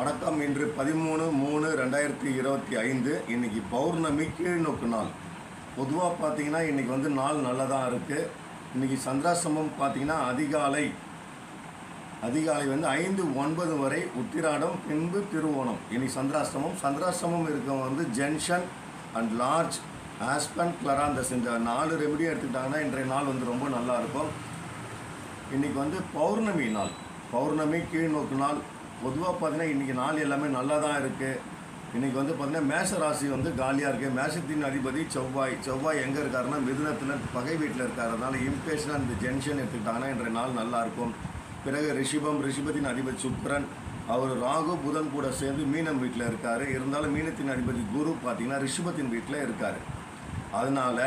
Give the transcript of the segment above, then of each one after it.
வணக்கம். இன்று பதிமூணு மூணு ரெண்டாயிரத்தி இருபத்தி ஐந்து. இன்னைக்கு பௌர்ணமி கீழ்நோக்கு நாள். பொதுவாக பார்த்தீங்கன்னா இன்றைக்கி வந்து நாள் நல்லதாக இருக்குது இன்றைக்கி சந்திராசிரமம் பார்த்தீங்கன்னா அதிகாலை அதிகாலை வந்து ஐந்து ஒன்பது வரை உத்திராடம் பின்பு திருவோணம். இன்னைக்கு சந்திராசிரமம் சந்திராசிரமம் இருக்கவங்க வந்து gentian and larch aspen clematis. இந்த நாலு ரெமெடி எடுத்துக்கிட்டாங்கன்னா இன்றைய நாள் வந்து ரொம்ப நல்லா இருக்கும். வந்து பௌர்ணமி நாள். பௌர்ணமி கீழ்நோக்கு நாள். பொதுவாக பார்த்தீங்கன்னா இன்றைக்கி நாள் எல்லாமே நல்லா தான் இருக்குது இன்றைக்கி வந்து பார்த்தீங்கன்னா மேஷ ராசி வந்து காலியாக இருக்குது மேஷத்தின் அதிபதி செவ்வாய். செவ்வாய் எங்கே இருக்காருன்னா மிதுனத்தில் பகை வீட்டில் இருக்காரு. அதனால் இம்பேஷன் இந்த ஜென்ஷன் எடுத்துக்கிட்டாங்கன்னா இன்றைய நாள் நல்லாயிருக்கும் பிறகு ரிஷிபம் ரிஷிபத்தின் அதிபதி சுக்ரன் அவர் ராகு புதன் கூட சேர்ந்து மீனம் வீட்டில் இருக்கார். இருந்தாலும் மீனத்தின் அதிபதி குரு பார்த்தீங்கன்னா ரிஷபத்தின் வீட்டில் இருக்கார். அதனால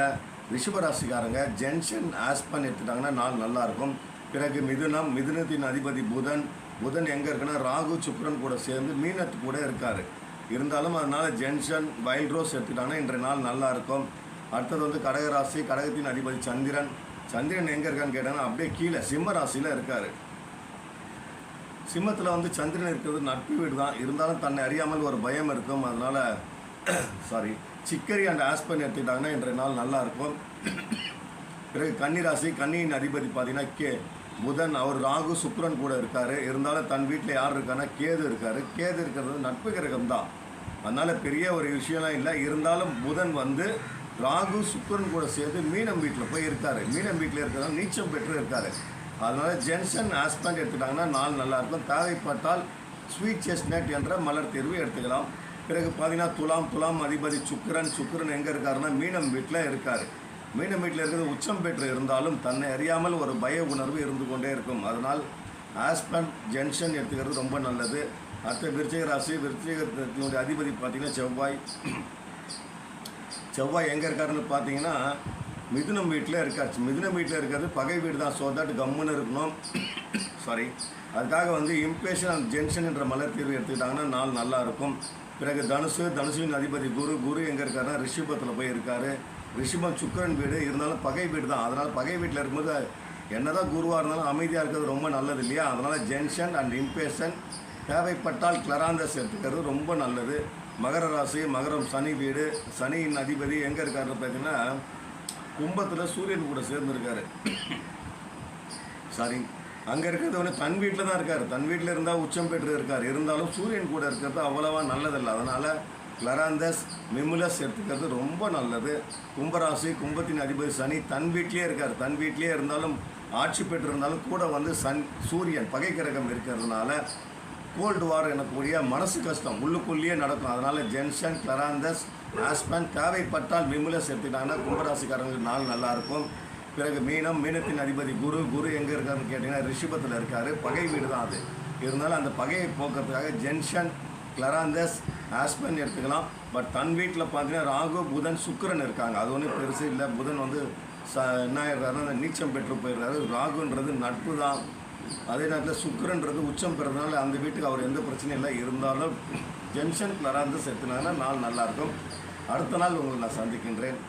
ரிஷபராசிக்காரங்க ஜென்ஷன் ஆஸ்பன் எடுத்துட்டாங்கன்னா நாள் நல்லாயிருக்கும் பிறகு மிதுனம் மிதுனத்தின் அதிபதி புதன். புதன் எங்கே இருக்குன்னா ராகு சுக்ரன் கூட சேர்ந்து மீனத்து கூட இருக்கார். இருந்தாலும் அதனால ஜென்ஷன் வைல்ட் ரோஸ் எடுத்துட்டாங்கன்னா இன்றைய நாள் நல்லா இருக்கும். அடுத்தது வந்து கடகராசி கடகத்தின் அதிபதி சந்திரன். சந்திரன் எங்கே இருக்கான்னு கேட்டாங்கன்னா அப்படியே கீழே சிம்ம ராசியில் இருக்கார். சிம்மத்தில் வந்து சந்திரன் இருக்கிறது நட்பு வீடு தான் இருந்தாலும் தன்னை அறியாமல் ஒரு பயம் இருக்கும். அதனால் சாரி சிக்கரி அண்ட் ஆஸ்பன் எடுத்துக்கிட்டாங்கன்னா இன்றைய நாள் நல்லா இருக்கும். பிறகு கன்னிராசி கன்னியின் அதிபதி பார்த்தீங்கன்னா கே. புதன் அவர் ராகு சுக்ரன் கூட இருக்கார். இருந்தாலும் தன் வீட்டில் யார் இருக்கான்னா கேது இருக்கார். கேது இருக்கிறது நட்பு கிரகம் தான் அதனால் பெரிய ஒரு விஷயம்லாம் இல்லை. இருந்தாலும் புதன் வந்து ராகு சுக்ரன் கூட சேர்ந்து மீனம் வீட்டில் போய் இருக்கார். மீனம் வீட்டில் இருக்கிறதால நீச்சம் பெற்று இருக்கார். அதனால் ஜென்சன் ஆஸ்பண்ட் எடுத்துட்டாங்கன்னா நாள் நல்லாயிருக்கும் தேவைப்பட்டால் ஸ்வீட் செஸ்னட் என்ற மலர் தேர்வு எடுத்துக்கலாம். பிறகு பார்த்தீங்கன்னா துலாம் துலாம் அதிபதி சுக்கரன் சுக்கரன் எங்கே இருக்காருன்னா மீனம் வீட்டில் இருக்கார். மீனம் வீட்டில் இருக்கிறது உச்சம் பெற்று இருந்தாலும் தன்னை அறியாமல் ஒரு பய உணர்வு இருந்து கொண்டே இருக்கும். அதனால் ஆஸ்பன் ஜென்ஷன் எடுத்துக்கிறது ரொம்ப நல்லது. அடுத்த விருச்சிக ராசி. விருச்சிகத்தினுடைய அதிபதி பார்த்தீங்கன்னா செவ்வாய். செவ்வாய் எங்கே இருக்காருன்னு பார்த்தீங்கன்னா மிதுனம் வீட்டில் இருக்கார். மிதுனம் வீட்டில் இருக்கிறது பகை வீடு தான். ஸோ தட் கம்முன்னு இருக்கணும். சாரி அதுக்காக வந்து இம்பேஷன் அண்ட் ஜென்ஷன் என்ற மலர் தீர்வு எடுத்துக்கிட்டாங்கன்னா நாள் நல்லா இருக்கும். பிறகு தனுசு. தனுசுவின் அதிபதி குரு. குரு எங்கே இருக்காருன்னா ரிஷிபத்தில் போய் இருக்காரு ரிஷிபம் சுக்கிரன் வீடு இருந்தாலும் பகை வீடு தான். அதனால் பகை வீட்டில் இருக்கும்போது என்னதான் குருவாக இருந்தாலும் அமைதியாக இருக்கிறது ரொம்ப நல்லது இல்லையா? அதனால் ஜென்ஷன் அண்ட் இம்பேஷன் தேவைப்பட்டால் கிளராந்தஸ் எடுத்துக்கிறது ரொம்ப நல்லது. மகர ராசி மகரம் சனி வீடு. சனியின் அதிபதி எங்கே இருக்காருன்னு பார்த்தீங்கன்னா கும்பத்தில் சூரியன் கூட சேர்ந்துருக்காரு. சாரி அங்கே இருக்கிறது வந்து தன் வீட்டில் தான் இருக்கார். தன் வீட்டில் இருந்தால் உச்சம் பெற்று இருக்கார். இருந்தாலும் சூரியன் கூட இருக்கிறது அவ்வளவா நல்லதில்லை. அதனால் கிளராந்தஸ் மிமுலஸ் எடுத்துக்கிறது ரொம்ப நல்லது. கும்பராசி கும்பத்தின் அதிபதி சனி தன் வீட்டிலே இருக்கார். தன் வீட்டிலே இருந்தாலும் ஆட்சி பெற்றிருந்தாலும் கூட வந்து சன் சூரியன் பகை கிரகம் இருக்கிறதுனால கோல்டு வார் எனக்கூடிய மனசு கஷ்டம் உள்ளுக்குள்ளேயே நடக்கும். அதனால் ஜென்ஷன் கிளராந்தஸ் ஆஸ்பன் தேவைப்பட்டால் மிமுலஸ் எடுத்துக்கிட்டாங்கன்னா கும்பராசிக்காரங்களுக்கு நாள் நல்லாயிருக்கும் பிறகு மீனம் மீனத்தின் அதிபதி குரு குரு எங்கே இருக்காருன்னு கேட்டிங்கன்னா ரிஷிபத்தில் இருக்கார். பகை வீடு தான் அது. இருந்தாலும் அந்த பகையை போக்குறதுக்காக ஜென்ஷன் கிளராந்தஸ் ஆஸ்பன் எடுத்துக்கலாம். பட் தன் வீட்டில் பார்த்தீங்கன்னா ராகு புதன் சுக்கரன் இருக்காங்க. அது ஒன்றும் பெருசு இல்லை. புதன் வந்து ச என்ன ஆயிடுறாருன்னா நீச்சம் பெற்று போயிடுறாரு. ராகுன்றது நட்பு தான் அதே நேரத்தில் சுக்கரன்றது உச்சம் பெறதுனால அந்த வீட்டுக்கு அவர் எந்த பிரச்சனையும் இல்லை. இருந்தாலும் ஜென்ஷன் கிளராந்தஸ் செத்துனாங்கன்னா நாள் நல்லாயிருக்கும் அடுத்த நாள் உங்களை நான் சந்திக்கின்றேன்.